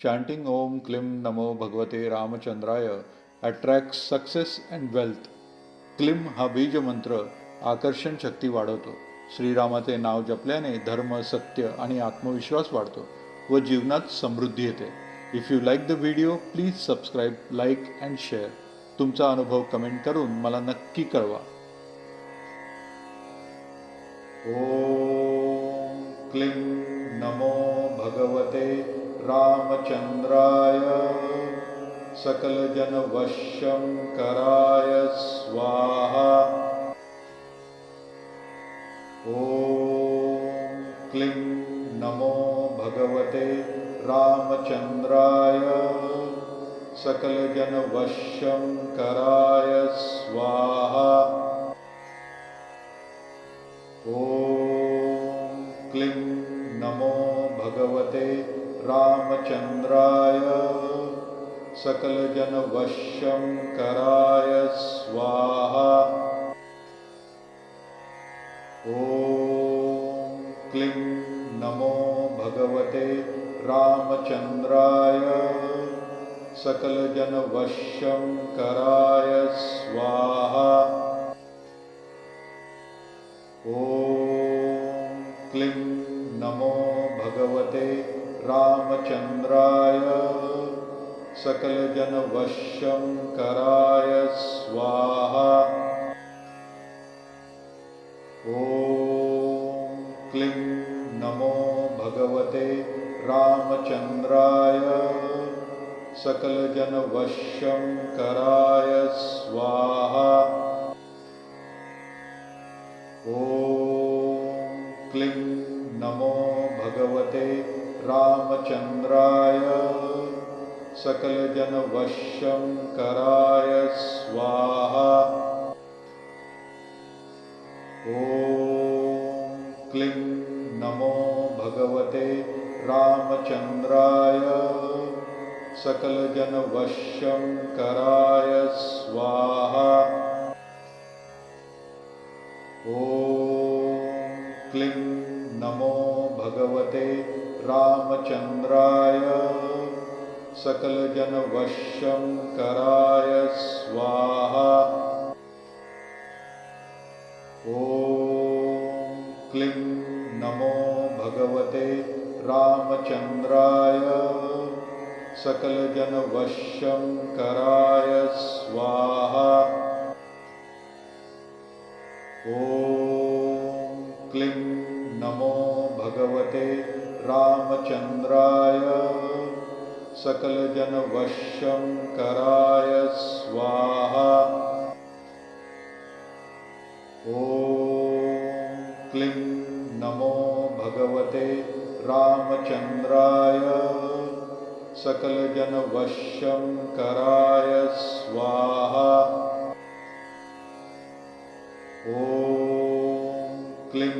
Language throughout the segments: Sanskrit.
chanting Om Klim Namo Bhagavate Ramachandraya attract success and wealth climb हा बीज मंत्र आकर्षण शक्ती वाढवतो. श्रीरामाचे नाव जपल्याने धर्म सत्य आणि आत्मविश्वास वाढतो व जीवनात समृद्धी येते. If you like the video please subscribe like and share तुमचा अनुभव कमेंट करून मला नक्की कळवा. ओ क्लीं नमो भगवते रामचन्द्राय सकलजनवश्यं कराय स्वाहा क्लीं नमो भगवते रामचन्द्राय सकलजनवश्यं कराय स्वाहा क्लीं नमो भगवते रामचन्द्राय सकलजनवश्यं कराय स्वाहा। ॐ क्लीं नमो भगवते रामचन्द्राय सकलजनवश्यं कराय स्वाहा क्लीं नमो भगवते रामचन्द्राय सकलजनवश्यं कराय स्वाहा। ॐ क्लीं नमो भगवते रामचन्द्राय सकलजनवश्यं कराय स्वाहा। ॐ क्लीं नमो भगवते रामचन्द्राय सकलजनवश्यं कराय स्वाहा। ॐ क्लीं नमो भगवते रामचन्द्राय सकलजनवश्यं कराय स्वाहा। ॐ क्लीं नमो भगवते रामचन्द्राय सकलजनवश्यं कराय स्वाहा। ॐ क्लीं नमो भगवते रामचन्द्राय सकलजनवश्यं कराय स्वाहा। ॐ क्लीं नमो भगवते रामचन्द्राय सकलजनवश्यं कराय स्वाहा। ॐ क्लीं नमो भगवते रामचन्द्राय सकलजनवश्यं कराय स्वाहा क्लीं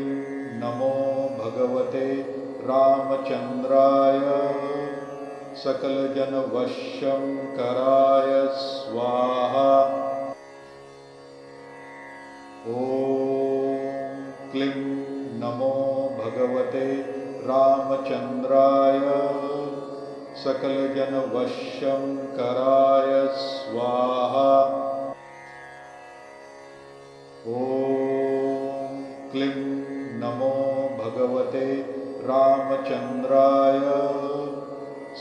नमो भगवते रामचन्द्राय सकलजनवश्यं कराय स्वाहा। ॐ क्लीं नमो भगवते रामचन्द्राय सकलजनवश्यं कराय स्वाहा। रामचन्द्राय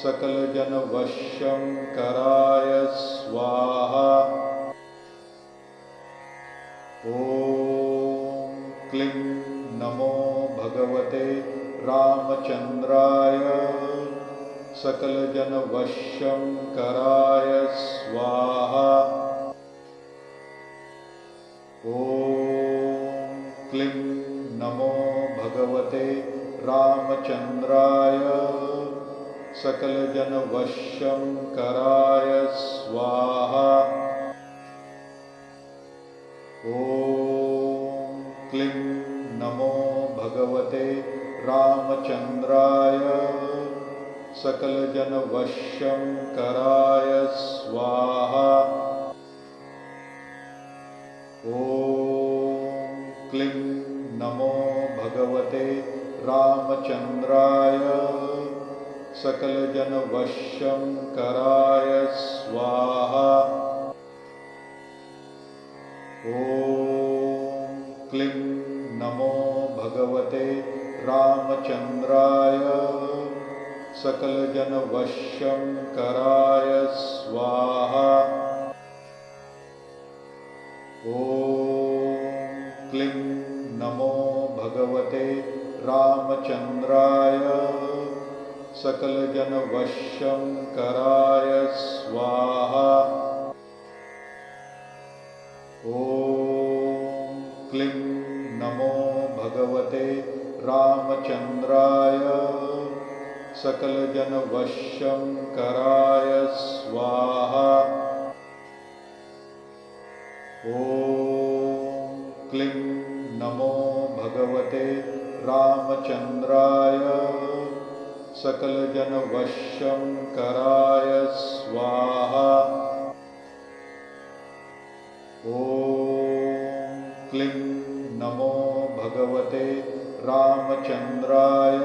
सकलजनवश्यं कराय स्वाहा क्लीं नमो भगवते रामचन्द्राय सकलजनवश्यं कराय स्वाहा क्लीं नमो भगवते रामचन्द्राय सकलजनवश्यं कराय स्वाहा। ॐ क्लीं नमो भगवते रामचन्द्राय सकलजनवश्यं कराय स्वाहा क्लीं नमो भगवते रामचन्द्राय सकलजनवश्यं कराय स्वाहा। ॐ क्लीं नमो भगवते रामचन्द्राय सकलजनवश्यं कराय स्वाहा क्लीं नमो भगवते रामचन्द्राय सकलजनवश्यं कराय स्वाहा। ॐ क्लीं नमो भगवते रामचन्द्राय सकलजनवश्यं कराय स्वाहा। ॐ क्लीं नमो भगवते रामचन्द्राय सकलजनवश्यं कराय स्वाहा। ॐ क्लीं नमो भगवते रामचन्द्राय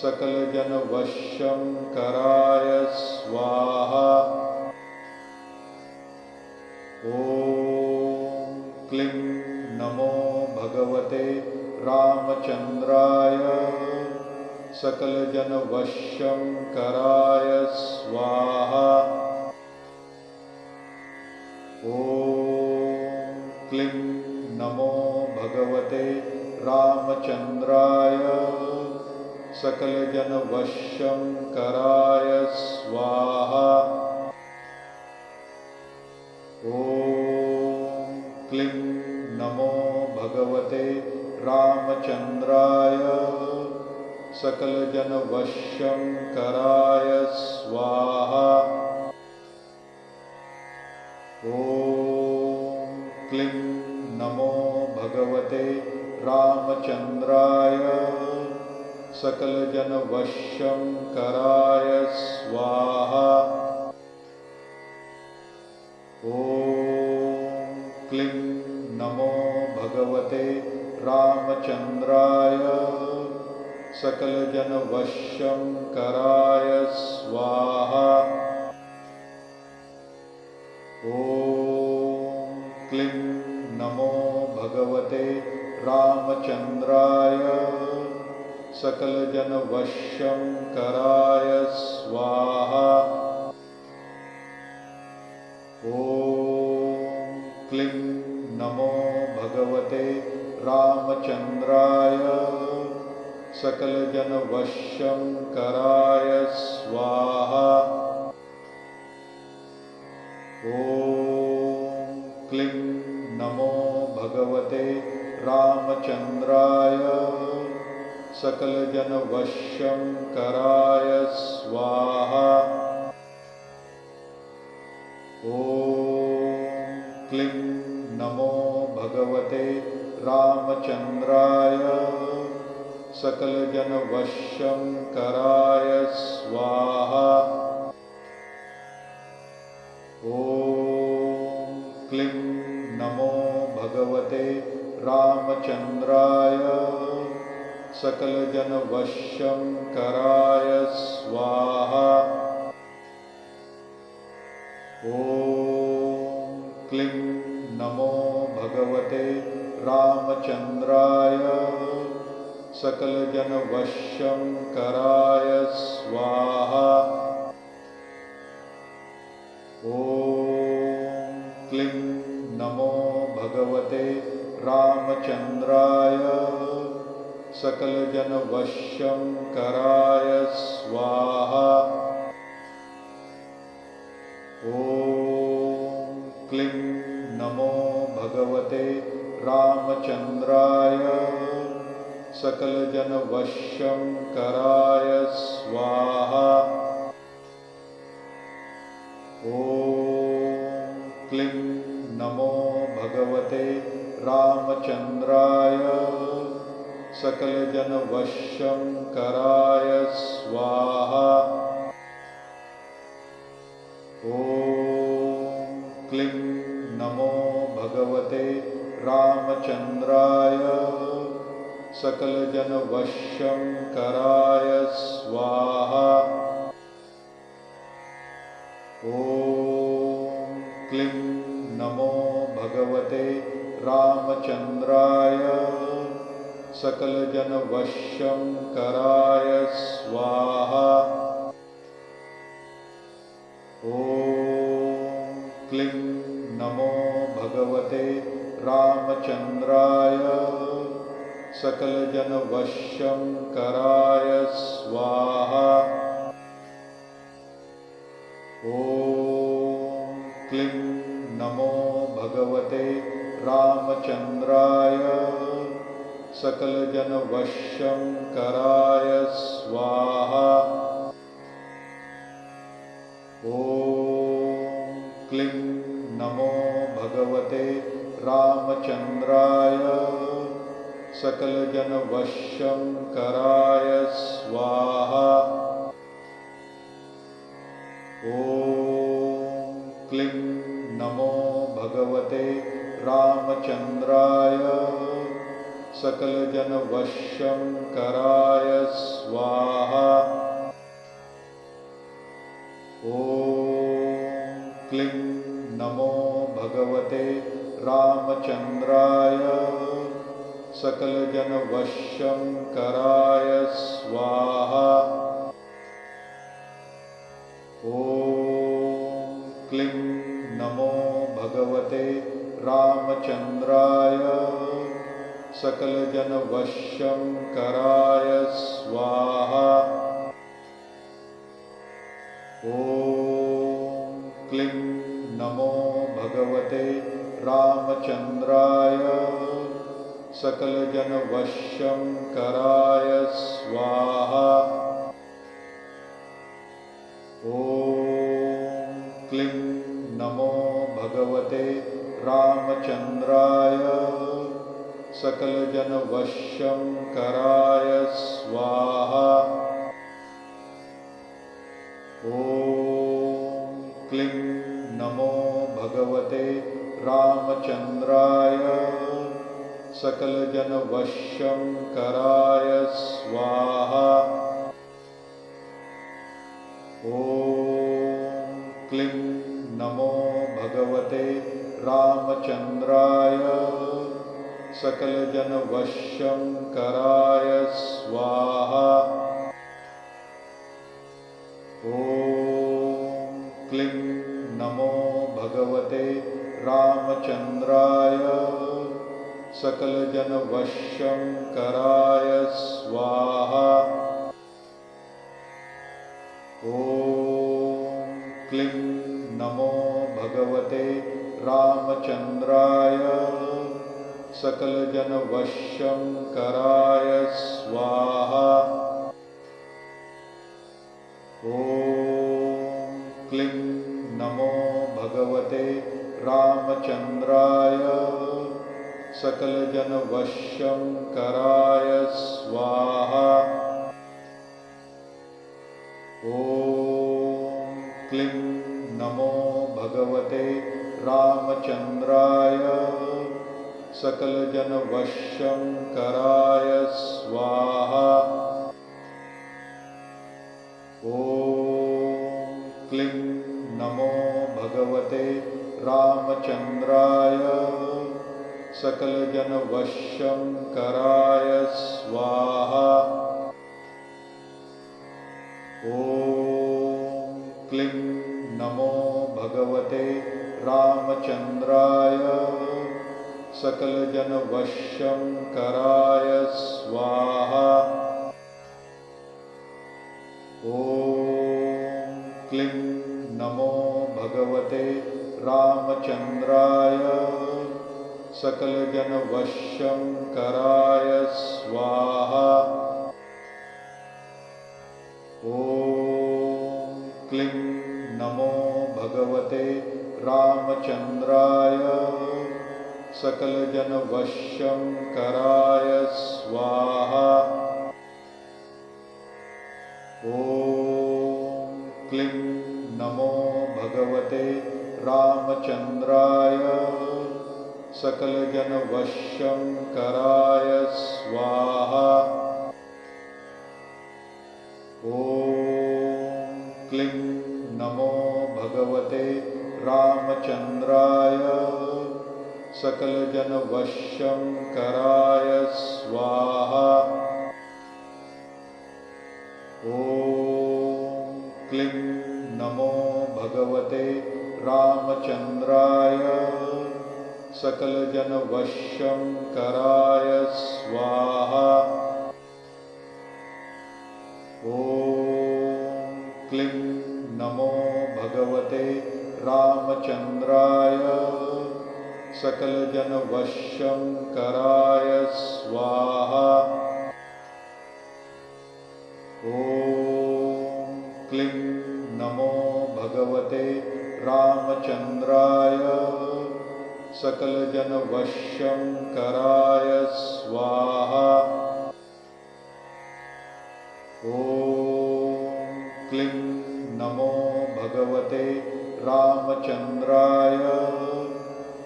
सकलजनवश्यं कराय स्वाहा क्लीं नमो भगवते रामचन्द्राय सकलजनवश्यं कराय स्वाहा। ॐ क्लीं नमो भगवते रामचन्द्राय सकलजनवश्यं कराय स्वाहा क्लीं नमो भगवते रामचन्द्राय सकलजनवश्यं कराय स्वाहा। ॐ क्लीं नमो भगवते रामचन्द्राय सकलजनवश्यं कराय स्वाहा क्लीं नमो भगवते रामचन्द्राय सकलजनवश्यं कराय स्वाहा। ॐ क्लीं नमो भगवते रामचन्द्राय सकलजनवश्यं कराय स्वाहा क्लीं नमो भगवते रामचन्द्राय सकलजनवश्यं स्वाहा। ॐ क्लीं नमो भगवते रामचन्द्राय सकलजनवश्यं स्वाहा। ॐ क्लीं नमो भगवते रामचन्द्राय सकलजनवश्यं कराय स्वाहा। ॐ क्लीं नमो भगवते रामचन्द्राय सकलजनवश्यं कराय स्वाहा। ॐ क्लीं नमो भगवते रामचन्द्राय सकलजनवश्यं स्वाहा। ॐ क्लीं नमो भगवते रामचन्द्राय सकलजनवश्यं स्वाहा। ॐ क्लीं नमो भगवते रामचन्द्राय सकलजनवश्यं कराय स्वाहा। ॐ क्लीं नमो भगवते रामचन्द्राय सकलजनवश्यं कराय स्वाहा रामचन्द्राय सकलजनवश्यं स्वाहा। ॐ क्लीं नमो भगवते रामचन्द्राय सकलजनवश्यं स्वाहा। ॐ क्लीं नमो भगवते रामचन्द्राय सकलजनवश्यं कराय स्वाहा। ॐ क्लीं नमो भगवते रामचन्द्राय सकलजनवश्यं कराय स्वाहा क्लीं नमो भगवते रामचन्द्राय सकलजनवश्यं कराय स्वाहा। ॐ क्लीं नमो भगवते रामचन्द्राय सकलजनवश्यं कराय स्वाहा। ॐ क्लीं नमो भगवते रामचन्द्राय सकलजनवश्यं स्वाहा। ॐ क्लीं नमो भगवते रामचन्द्राय सकलजनवश्यं स्वाहा। ॐ क्लीं नमो भगवते रामचन्द्राय सकलजनवश्यं कराय स्वाहा। ॐ क्लीं नमो भगवते रामचन्द्राय सकलजनवश्यं कराय स्वाहा क्लीं नमो भगवते रामचन्द्राय सकलजनवश्यं कराय स्वाहा। ॐ क्लीं नमो भगवते रामचन्द्राय सकलजनवश्यं कराय स्वाहा। ॐ क्लीं नमो भगवते रामचन्द्राय सकलजनवश्यं कराय स्वाहा। ॐ क्लीं नमो भगवते रामचन्द्राय सकलजनवश्यं कराय स्वाहा। ॐ क्लीं नमो भगवते रामचन्द्राय सकलजनवश्यं कराय स्वाहा। ॐ क्लीं नमो भगवते रामचन्द्राय सकलजनवश्यं कराय स्वाहा। ॐ क्लीं नमो भगवते रामचन्द्राय सकलजनवश्यं कराय स्वाहा। ॐ क्लीं नमो भगवते रामचन्द्राय सकलजनवश्यं कराय स्वाहा। ॐ क्लीं नमो भगवते रामचन्द्राय सकलजनवश्यं कराय स्वाहा। ॐ क्लीं नमो भगवते रामचन्द्राय सकलजनवश्यं कराय स्वाहा। ॐ क्लीं नमो भगवते रामचन्द्राय सकलजनवश्यं कराय स्वाहा। ॐ क्लीं नमो भगवते रामचन्द्राय सकलजनवश्यं कराय स्वाहा क्लीं नमो भगवते रामचन्द्राय सकलजनवश्यं कराय स्वाहा। ॐ क्लीं नमो भगवते रामचन्द्राय सकलजनवश्यं कराय स्वाहा रामचन्द्राय सकलजनवश्यं कराय स्वाहा। ॐ क्लीं नमो भगवते रामचन्द्राय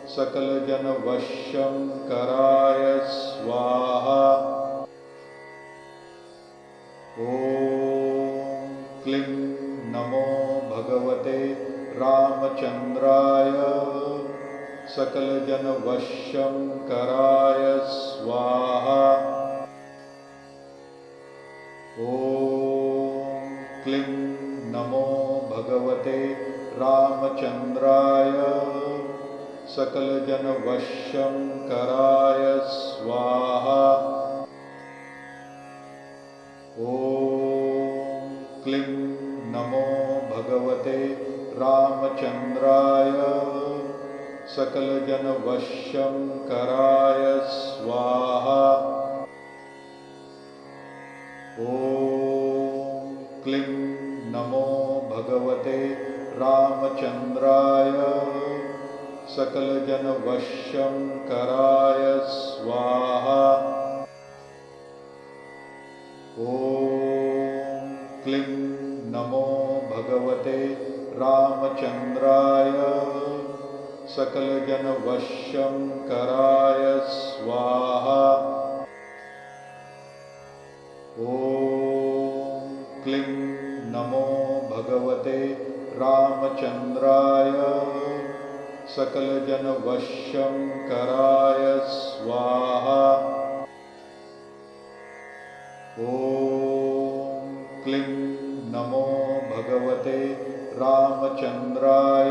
सकलजनवश्यं कराय स्वाहा। ॐ क्लीं नमो भगवते रामचन्द्राय सकलजनवश्यं कराय स्वाहा। ॐ क्लीं नमो भगवते रामचन्द्राय सकलजनवश्यं कराय स्वाहा रामचन्द्राय सकलजनवश्यं कराय स्वाहा क्लीं नमो भगवते रामचन्द्राय सकलजनवश्यं कराय स्वाहा। ॐ क्लीं नमो भगवते रामचन्द्राय सकलजनवश्यं कराय स्वाहा। ॐ क्लीं नमो भगवते रामचन्द्राय सकलजनवश्यं कराय स्वाहा। ॐ क्लीं नमो भगवते रामचन्द्राय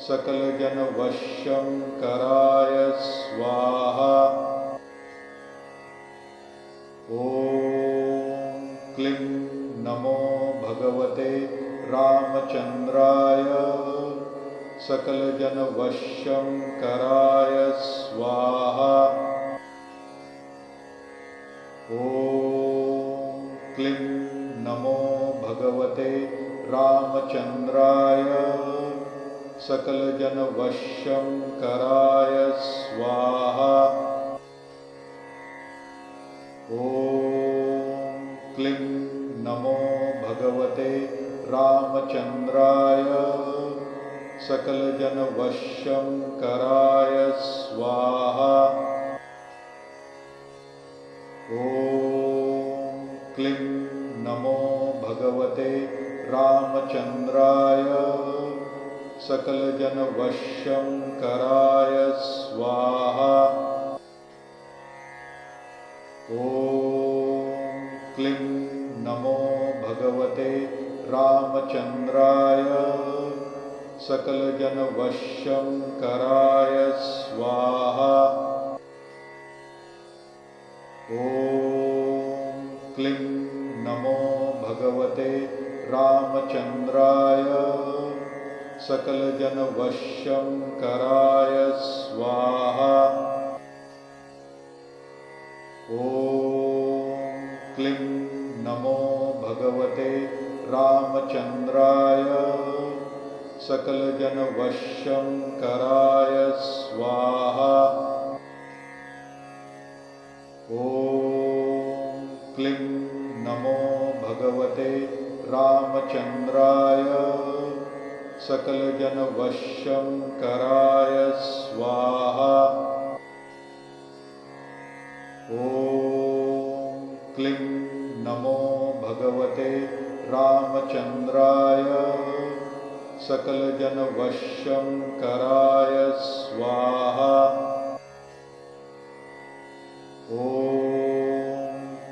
सकलजनवश्यं कराय स्वाहा। ॐ क्लीं नमो भगवते रामचन्द्राय सकलजनवश्यं कराय स्वाहा। ॐ क्लीं नमो भगवते रामचन्द्राय सकलजनवश्यं कराय स्वाहा। ॐ क्लीं नमो भगवते रामचन्द्राय सकलजनवश्यं कराय स्वाहा क्लीं नमो भगवते रामचन्द्राय सकलजनवश्यं स्वाहा। ॐ क्लीं नमो भगवते रामचन्द्राय सकलजनवश्यं स्वाहा। ॐ क्लीं नमो भगवते रामचन्द्राय सकलजनवश्यं कराय स्वाहा। ॐ क्लीं नमो भगवते रामचन्द्राय सकलजनवश्यं कराय स्वाहा क्लीं नमो भगवते रामचन्द्राय सकलजनवश्यं कराय स्वाहा क्लीं नमो भगवते रामचन्द्राय सकलजनवश्यं कराय स्वाहा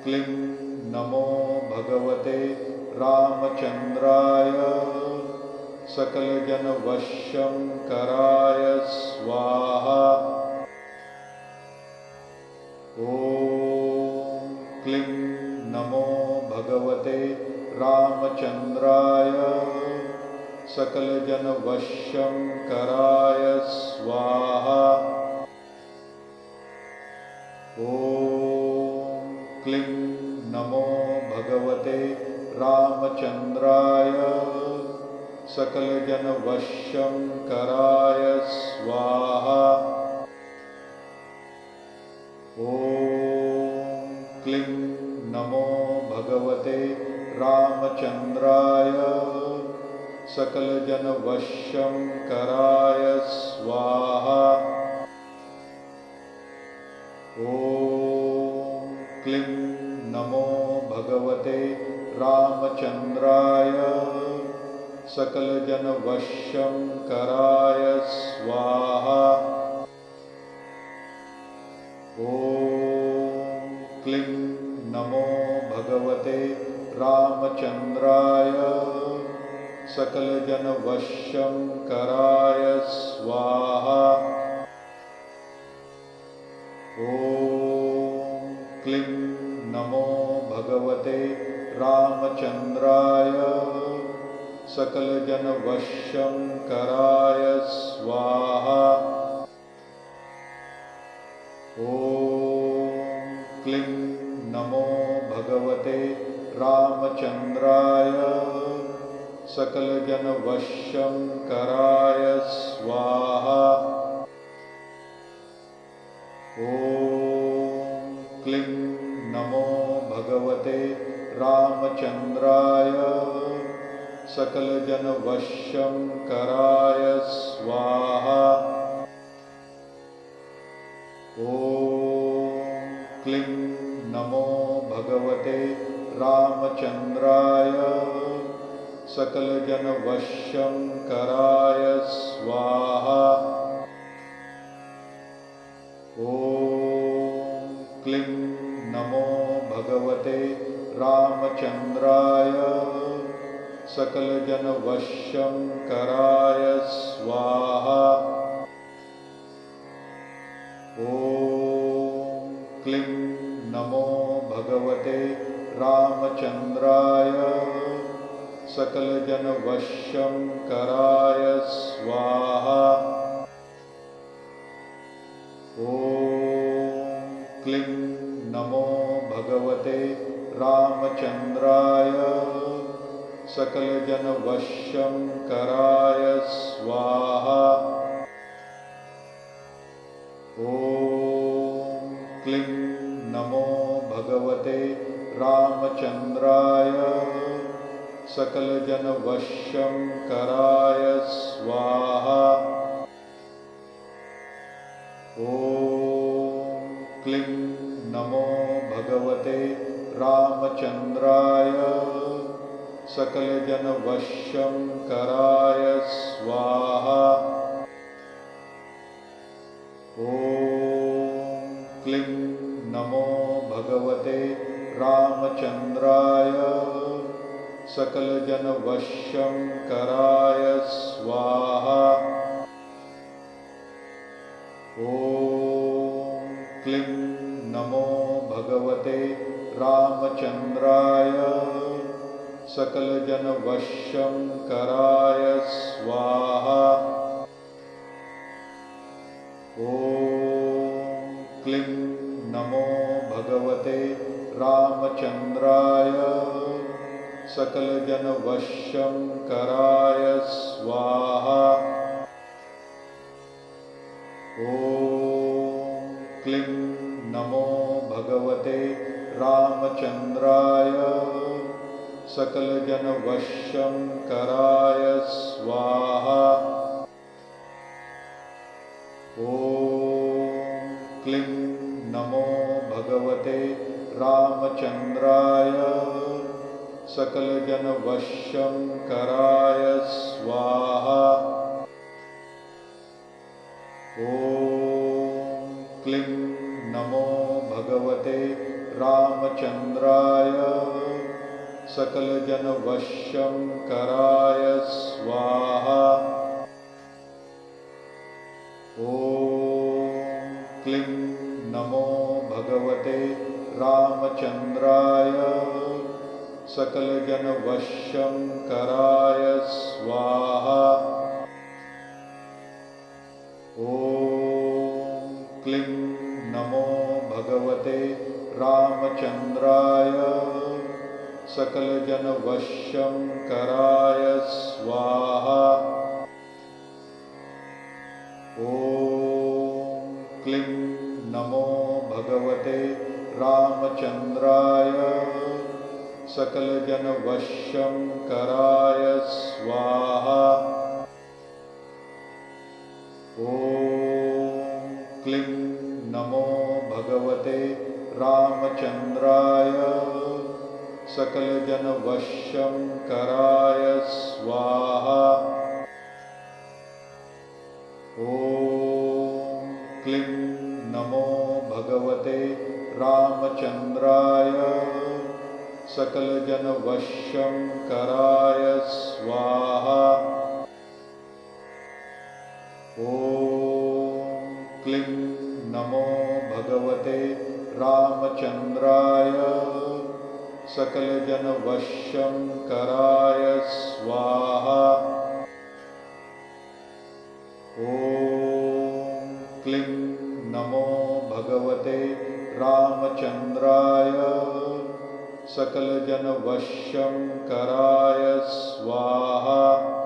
क्लीं नमो भगवते रामचन्द्राय सकलजनवश्यं कराय स्वाहा। ॐ क्लीं नमो भगवते रामचन्द्राय सकलजनवश्यं कराय स्वाहा। ॐ क्लीं रामचन्द्राय सकलजनवश्यं कराय स्वाहा। ॐ क्लीं नमो भगवते रामचन्द्राय सकलजनवश्यं कराय स्वाहा। ॐ क्लीं नमो भगवते रामचन्द्राय सकलजनवश्यं स्वाहा। ॐ क्लीं नमो भगवते रामचन्द्राय सकलजनवश्यं स्वाहा। ॐ क्लीं नमो भगवते रामचन्द्राय सकलजनवश्यं कराय स्वाहा। ॐ क्लीं नमो भगवते रामचन्द्राय सकलजनवश्यं कराय स्वाहा। ॐ क्लीं नमो भगवते रामचन्द्राय सकलजनवश्यं कराय स्वाहा क्लीं नमो भगवते रामचन्द्राय सकलजनवश्यं कराय स्वाहा क्लीं नमो भगवते रामचन्द्राय सकलजनवश्यं कराय स्वाहा। ॐ क्लीं नमो भगवते रामचन्द्राय सकलजनवश्यं कराय स्वाहा। ॐ क्लीं नमो भगवते रामचन्द्राय सकलजनवश्यं कराय स्वाहा। ॐ क्लीं नमो भगवते रामचन्द्राय सकलजनवश्यं कराय स्वाहा क्लीं नमो भगवते रामचन्द्राय सकलजनवश्यं कराय स्वाहा। ॐ क्लीं नमो भगवते रामचन्द्राय सकलजनवश्यं कराय स्वाहा। ॐ क्लीं नमो भगवते रामचन्द्राय सकलजनवश्यं कराय स्वाहा। ॐ क्लीं नमो भगवते रामचन्द्राय सकलजनवश्यं कराय स्वाहा। ॐ क्लीं नमो भगवते रामचन्द्राय सकलजनवश्यं कराय स्वाहा। ॐ क्लीं नमो भगवते रामचन्द्राय सकलजनवश्यं कराय स्वाहा। ॐ क्लीं नमो भगवते रामचन्द्राय सकलजनवश्यं कराय स्वाहा। ॐ क्लीं नमो भगवते रामचन्द्राय सकलजनवश्यं कराय स्वाहा क्लीं नमो भगवते रामचन्द्राय सकलजनवश्यं कराय स्वाहा। ॐ क्लीं नमो भगवते रामचन्द्राय सकलजनवश्यं कराय स्वाहा क्लीं नमो भगवते रामचन्द्राय सकलजनवश्यं कराय स्वाहा। ॐ क्लीं नमो भगवते रामचन्द्राय सकलजनवश्यं कराय स्वाहा। ॐ क्लीं नमो भगवते रामचन्द्राय सकलजनवश्यं कराय स्वाहा। ॐ क्लीं नमो भगवते रामचन्द्राय सकलजनवश्यं कराय स्वाहा